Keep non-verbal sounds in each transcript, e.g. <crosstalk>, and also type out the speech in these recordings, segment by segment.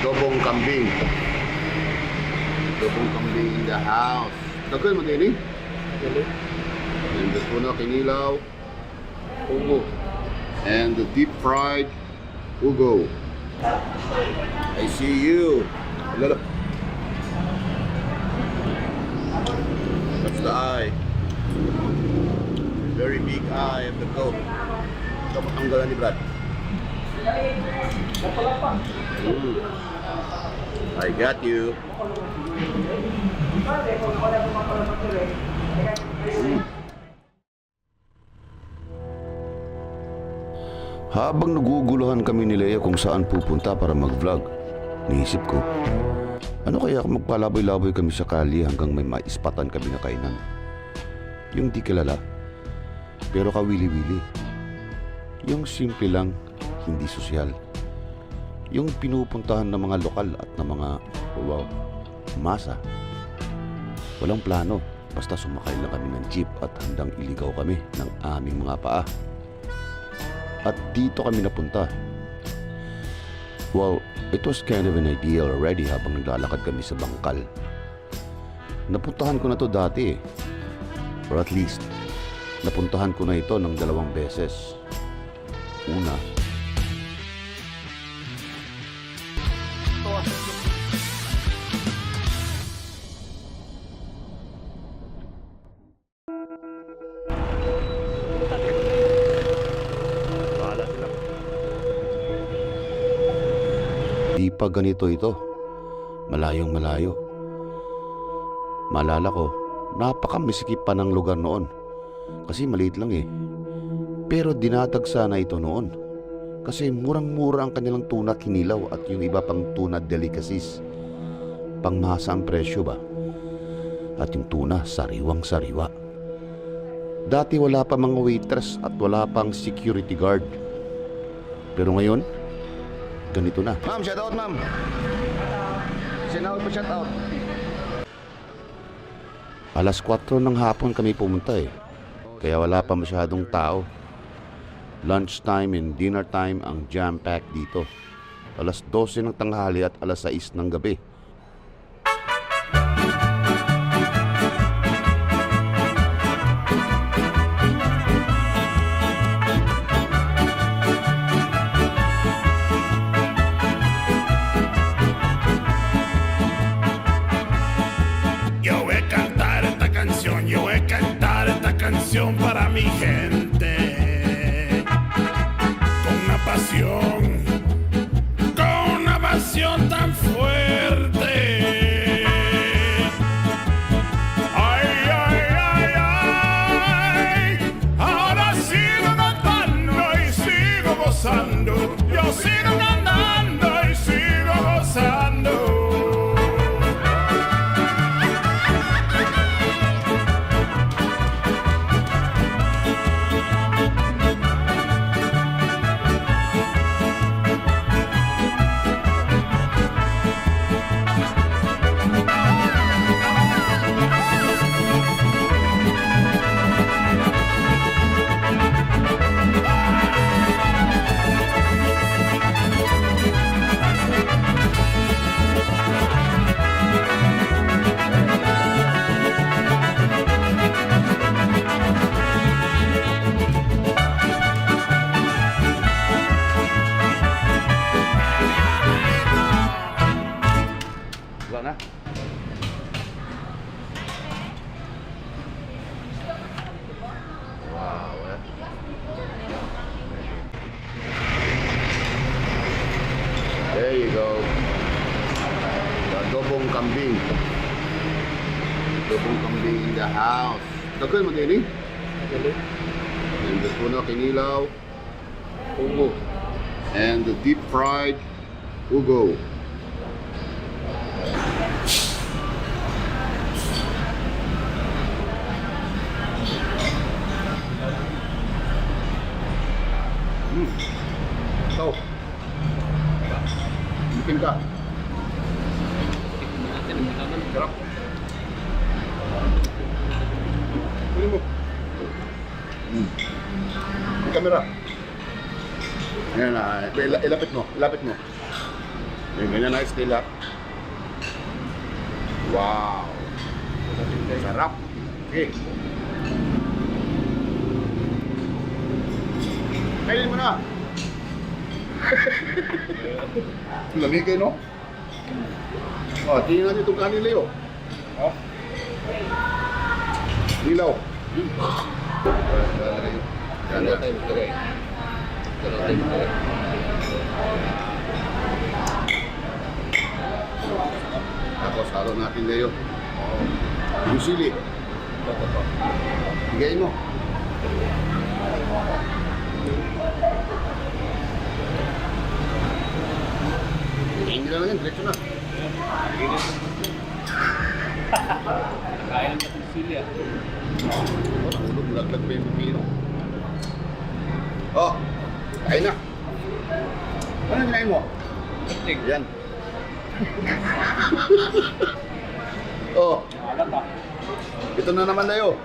Adobong kambing. Adobong kambing in the house. Daghan mo din eh. And the tuna kinilaw. Ugo. And the deep fried ugo. I see you. Lala. That's the eye. Very big eye of the goat. Dapat tanggalan ni Brad. Mm. I got you. Habang naguguluhan kami ni Leia kung saan pupunta para mag-vlog, niisip ko, ano kaya kung magpalaboy-laboy kami sa kali hanggang may maispatan kami na kainan? Yung di kilala, pero kawili-wili. Yung simple lang, hindi sosyal. Yung pinupuntahan ng mga lokal at ng mga wow, masa. Walang plano, basta sumakay lang kami ng jeep at handang iligaw kami ng aming mga paa. At dito kami napunta. Well, it was kind of an idea already habang naglalakad kami sa bangkal. Napuntahan ko na to dati eh. Or at least, napuntahan ko na ito ng dalawang beses. Una, Di pa ganito ito. Malayong malayo. Malala ko, napakamisikip pa ng lugar noon. Kasi maliit lang eh. Pero dinatagsa na ito noon. Kasi murang-mura ang kanilang tuna kinilaw at yung iba pang tuna delicacies. Pangmasa ang presyo ba? At yung tuna, sariwang-sariwa. Dati wala pa mga waitress at wala pang security guard. Pero ngayon, ganito na. Ma'am, shout out ma'am. Shout out pa shout out. Alas 4 ng hapon kami pumunta eh. Kaya wala pa masyadong tao. Lunchtime and dinner time ang jam-pack dito. Alas 12 ng tanghali at alas 6 ng gabi. Para mi gente. Con una pasión, con una pasión tan fuerte. Ay, Adobong kambing. Adobong kambing in the house. Daghan mo din eh. And the tuna kinilaw. Ugo. And the deep fried ugo. Ikaw. Bikin ka. Sarap. Kunin mo. Hmm. Yung camera. Ayan na. Ila- Ilapit mo. Ilapit mo. Yung ganyan na ha. Wow. Sarap. Okay. Kainin mo na. <laughs> Lamig kayo, no? Oh, tingnan natin itong kanin, Leo. Oh. Nilaw. Yan, yan. Tapos halo natin Leo. Yung sili. Higayin mo. Hindi lang yan, diretso na. Kaya ng Cecilia. Oh, nahulog, nalaglag pa yung pipino. Oh, kain na. Ano kinain mo? Tig. Yan. oh, ba? ito na naman Leo.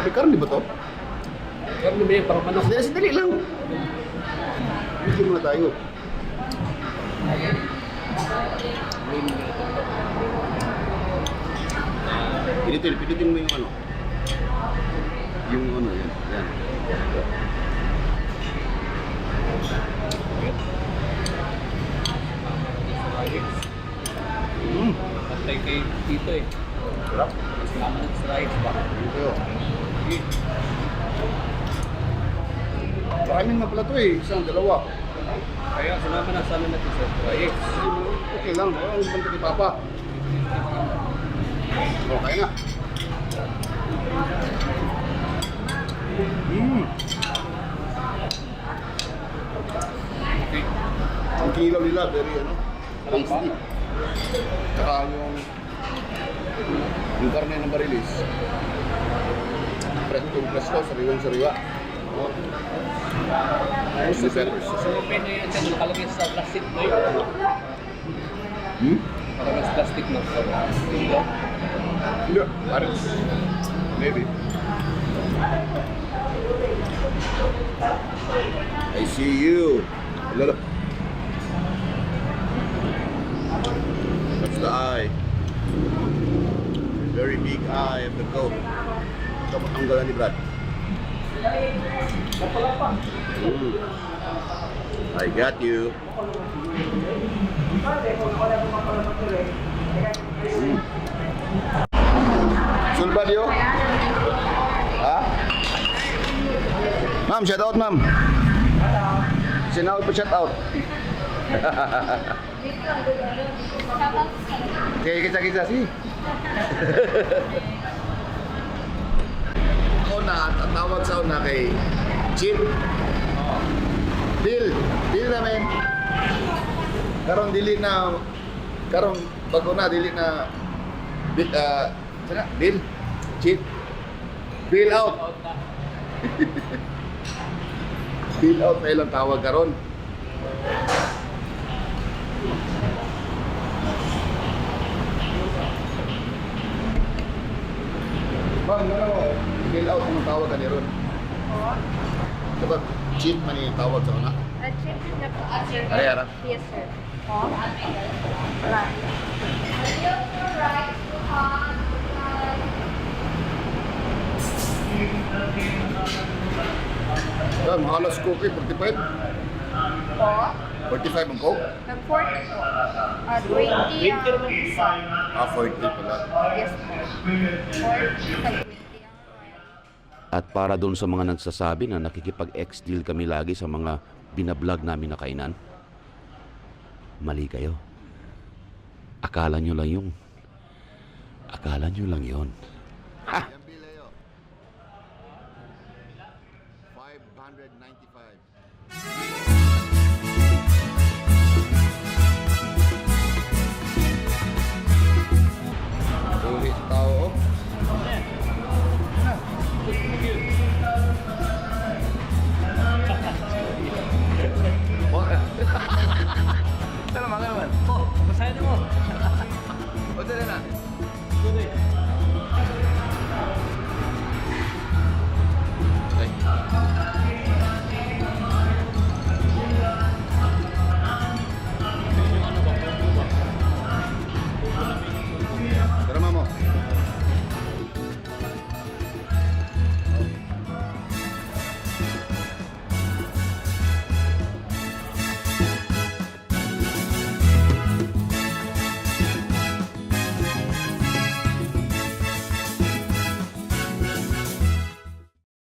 May karne ba to? Pero naman yung parang manok. Sandali, sandali lang. Video muna tayo. Pinitin, pinitin mo yung ano. Yung ano, yan. yan. Mm. Patay kay Tito eh. Sarap. Kasama ng strikes ba? Ito yun. Maraming na pala to eh. Isang, dalawa. Kaya sinama na sana natin sa strikes. Okay lang. Ang banta ni Papa. Okay na. Mm. Okay. Ang kilaw nila, very ano, tasty. Tsaka yung yung karne ng barilis. Presto, presto, sariwang sariwa. Oh. Ayos na sir. So, pwede yan dyan nakalagay sa plastic na yun. Hmm? Parang sa plastic na. Hindi. Parang, maybe. I see you. Lolo. That's the eye. Very big eye of the goat. Dapat tanggalan ni Brad. Mm. I got you. Mm. Sulbadio? Ha? Ma'am, shout out ma'am. Sinaut pa shout out. Okay, kita-kita si. Ako na, tatawag sa una kay Chip. Bill, Bill namin. Karon dili na karon bago na dili na Bill, ah, sana, Bill, Chip. Bill out. <laughs> Bill out na ilang tawag karon. Ma'am, ano, bill out ang tawag ka ni Ron. Diba, cheat man yung tawag sa una? Uh, check na po, uh, sir. Are, ara? Yes, sir. Oh, right. Yan, mahalas cookie, 45. Po, 45 ang coke? nag 40 po. Uh, 20 ang isa. Ah, 40 pala. Yes, po. 40 sa 20 ang At para doon sa mga nagsasabi na nakikipag-ex deal kami lagi sa mga binablog namin na kainan, mali kayo. Akala nyo lang yung... Akala nyo lang yon. Yan, Oh, saya dulu.